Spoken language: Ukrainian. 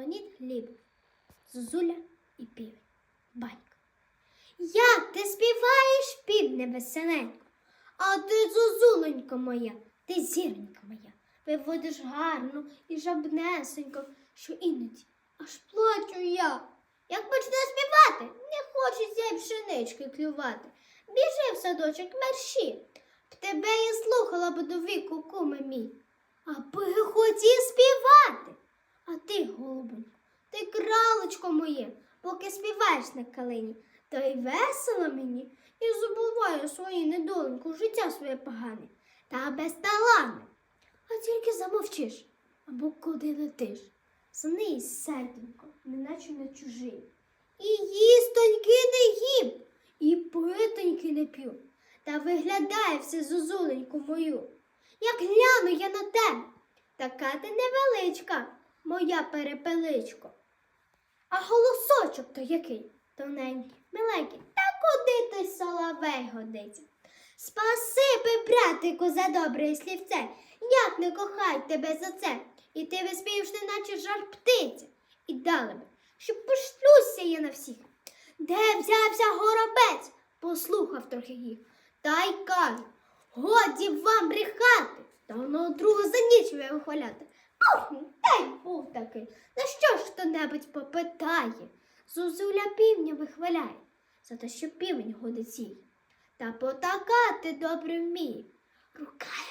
Леонід Глібов, Зозуля і півень. Банька. Як ти співаєш, півне веселенько, а ти, зозуленька моя, ти зіронька моя, виводиш гарно і жабнесенько, що іноді аж плачу я. Як почне співати, не хочеться й пшенички клювати. Біжи в садочок мерщі. Б тебе я слухала б до віку, куме мій. Аби хотів співати. Ти, кралечко моє, поки співаєш на калині, то й весело мені і забуваю свої недоленьку, життя своє погане та безталанне. А тільки замовчиш або куди летиш. Сни серденько, неначе на чужий. І їстоньки не їм, і питоньки не п'ю, та виглядає все зозуленьку мою. Як гляну я на тебе, така ти невеличка, моя перепеличко. А голосочок то який? Тоненький, миленький, та куди той соловей годиться? Спасибі, братику, за добре слівце, як не кохай тебе за це, і ти виспієш, неначе жар птиця, і дали би, щоб пошлюся я на всіх. Де взявся горобець? Послухав трохи їх, та й каже, годі вам брехати, та воно друга за ніч вихваляти. Ох, та й був такий. На що ж хто-небудь попитає? Зузуля півня вихваляє, за те, що півень годить їй. Та потакати добре вміє. Рука яка